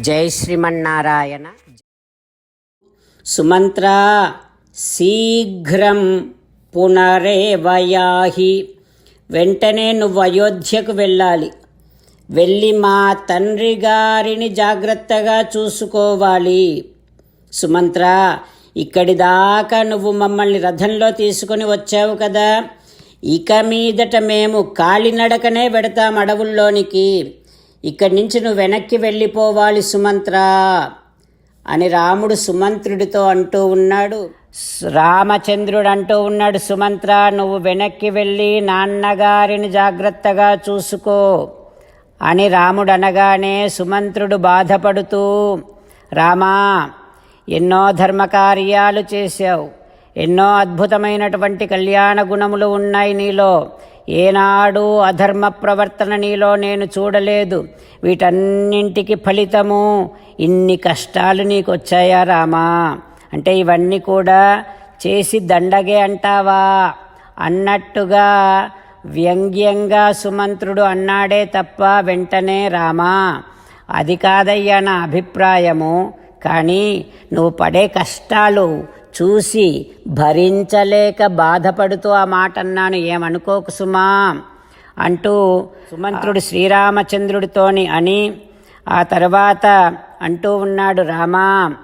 జై శ్రీమన్నారాయణ. సుమంత్ర శీఘ్రం పునరేవయాహి. వెంటనే నువ్వు అయోధ్యకు వెళ్ళాలి. వెళ్ళి మా తండ్రి గారిని జాగ్రత్తగా చూసుకోవాలి. సుమంత్ర ఇక్కడి దాకా నువ్వు మమ్మల్ని రథంలో తీసుకొని వచ్చావు కదా. ఇక మీదట మేము కాలినడకనే పెడతాం అడవుల్లోనికి. ఇక్కడి నుంచి నువ్వు వెనక్కి వెళ్ళిపోవాలి సుమంత్ర అని రాముడు సుమంత్రుడితో అంటూ ఉన్నాడు. రామచంద్రుడు అంటూ ఉన్నాడు సుమంత్ర నువ్వు వెనక్కి వెళ్ళి నాన్నగారిని జాగ్రత్తగా చూసుకో అని రాముడు అనగానే సుమంత్రుడు బాధపడుతూ రామా ఎన్నో ధర్మకార్యాలు చేశావు ఎన్నో అద్భుతమైనటువంటి కళ్యాణ గుణములు ఉన్నాయి నీలో. ఏనాడు అధర్మ ప్రవర్తన నీలో నేను చూడలేదు. వీటన్నింటికి ఫలితము ఇన్ని కష్టాలు నీకు వచ్చాయా రామా? అంటే ఇవన్నీ కూడా చేసి దండగే అంటావా? అన్నట్టుగా వ్యంగ్యంగా సుమంత్రుడు అన్నాడే తప్ప వెంటనే రామా అది కాదయ్యా నా అభిప్రాయము. కానీ నువ్వు పడే కష్టాలు చూసి భరించలేక బాధపడుతూ ఆ మాట అన్నాను. ఏమనుకోకు సుమా? అంటూ సుమంత్రుడు శ్రీరామచంద్రుడితోని అని ఆ తర్వాత అంటూ ఉన్నాడు రామా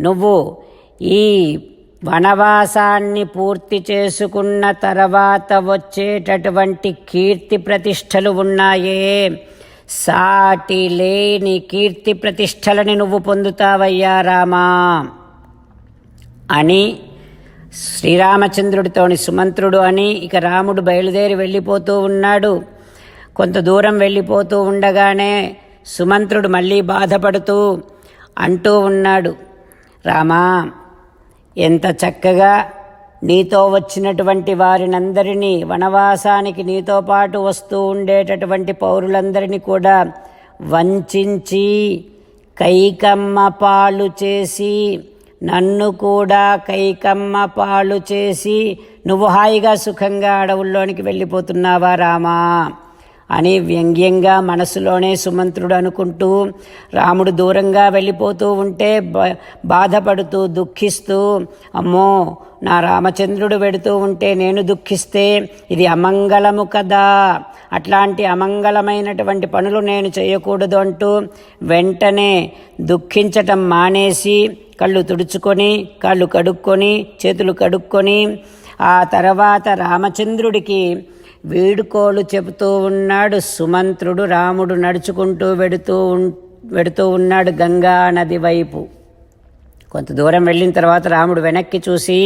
నువ్వు ఈ వనవాసాన్ని పూర్తి చేసుకున్న తర్వాత వచ్చేటటువంటి కీర్తి ప్రతిష్టలు ఉన్నాయే. సాటి లేని కీర్తి ప్రతిష్టలని నువ్వు పొందుతావయ్యా రామా. అని శ్రీరామచంద్రుడితోని సుమంత్రుడు అని ఇక రాముడు బయలుదేరి వెళ్ళిపోతూ ఉన్నాడు. కొంత దూరం వెళ్ళిపోతూ ఉండగానే సుమంత్రుడు మళ్ళీ బాధపడుతూ అంటూ ఉన్నాడు రామా ఎంత చక్కగా నీతో వచ్చినటువంటి వారినందరినీ వనవాసానికి నీతో పాటు వస్తూ ఉండేటటువంటి పౌరులందరినీ కూడా వంచించి కైకమ్మ పాలు చేసి నన్ను కూడా కైకమ్మ పాలు చేసి నువ్వు హాయిగా సుఖంగా అడవుల్లోనికి వెళ్ళిపోతున్నావా రామా? అని వ్యంగ్యంగా మనసులోనే సుమంత్రుడు అనుకుంటూ రాముడు దూరంగా వెళ్ళిపోతూ ఉంటే బాధపడుతూ దుఃఖిస్తూ అమ్మో నా రామచంద్రుడు వెడుతూ ఉంటే నేను దుఃఖిస్తే ఇది అమంగళము కదా. అట్లాంటి అమంగళమైనటువంటి పనులు నేను చేయకూడదు అంటూ వెంటనే దుఃఖించటం మానేసి కళ్ళు తుడుచుకొని కాళ్ళు కడుక్కొని చేతులు కడుక్కొని ఆ తర్వాత రామచంద్రుడికి వీడుకోలు చెబుతూ ఉన్నాడు. సుమంత్రుడు రాముడు నడుచుకుంటూ వెడుతూ వెడుతూ ఉన్నాడు గంగా నది వైపు. కొంత దూరం వెళ్ళిన తర్వాత రాముడు వెనక్కి చూసి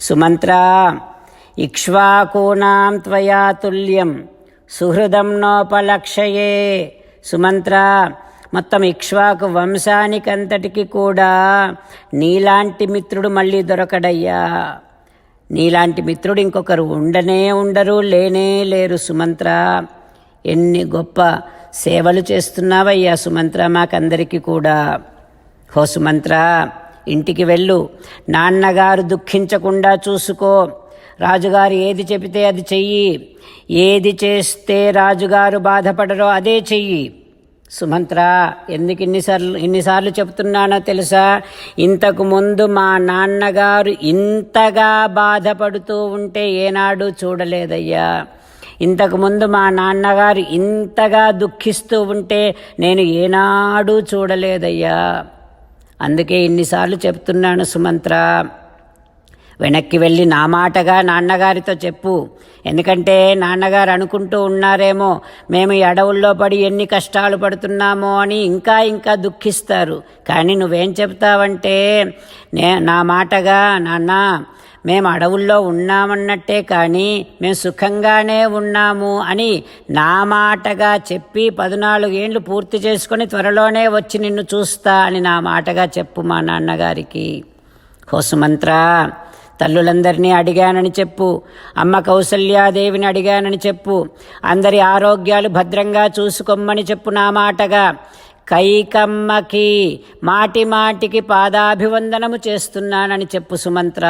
సుమంత్ర ఇక్ష్వాకూనాం త్వయా తుల్యం సుహృదం నోపలక్షయే సుమంత్ర మొత్తం ఇక్ష్వాకు వంశానికంతటికి కూడా నీలాంటి మిత్రుడు మళ్ళీ దొరకడయ్యా. నీలాంటి మిత్రుడు ఇంకొకరు ఉండనే ఉండరు లేనే లేరు సుమంత్ర. ఎన్ని గొప్ప సేవలు చేస్తున్నావయ్యా సుమంత్ర మాకందరికీ కూడా. హో సుమంత్ర ఇంటికి వెళ్ళు. నాన్నగారు దుఃఖించకుండా చూసుకో. రాజుగారు ఏది చెబితే అది చెయ్యి. ఏది చేస్తే రాజుగారు బాధపడరో అదే చెయ్యి. సుమంత్ర ఎందుకు ఇన్నిసార్లు ఇన్నిసార్లు చెప్తున్నానో తెలుసా? ఇంతకు ముందు మా నాన్నగారు ఇంతగా బాధపడుతూ ఉంటే ఏనాడు చూడలేదయ్యా. ఇంతకుముందు మా నాన్నగారు ఇంతగా దుఃఖిస్తూ ఉంటే నేను ఏనాడు చూడలేదయ్యా. అందుకే ఇన్నిసార్లు చెప్తున్నాను సుమంత్ర. వెనక్కి వెళ్ళి నా మాటగా నాన్నగారితో చెప్పు. ఎందుకంటే నాన్నగారు అనుకుంటూ ఉన్నారేమో మేము ఈ అడవుల్లో పడి ఎన్ని కష్టాలు పడుతున్నామో అని ఇంకా ఇంకా దుఃఖిస్తారు. కానీ నువ్వేం చెప్తావంటే నే నా మాటగా నాన్న మేము అడవుల్లో ఉన్నామన్నట్టే కానీ మేము సుఖంగానే ఉన్నాము అని నా మాటగా చెప్పి పద్నాలుగు ఏండ్లు పూర్తి చేసుకొని త్వరలోనే వచ్చి నిన్ను చూస్తా అని నా మాటగా చెప్పు మా నాన్నగారికి. హోసుమంత్ర తల్లులందరినీ అడిగానని చెప్పు. అమ్మ కౌసల్యాదేవిని అడిగానని చెప్పు. అందరి ఆరోగ్యాలు భద్రంగా చూసుకోమ్మని చెప్పు నా మాటగా. కైకమ్మకి మాటి మాటికి పాదాభివందనము చేస్తున్నానని చెప్పు సుమంత్ర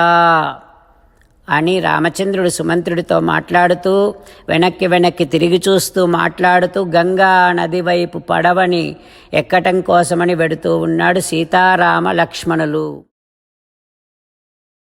అని రామచంద్రుడు సుమంత్రుడితో మాట్లాడుతూ వెనక్కి వెనక్కి తిరిగి చూస్తూ మాట్లాడుతూ గంగా నది వైపు పడవని ఎక్కటం కోసమని వెడుతూ ఉన్నాడు సీతారామ లక్ష్మణులు.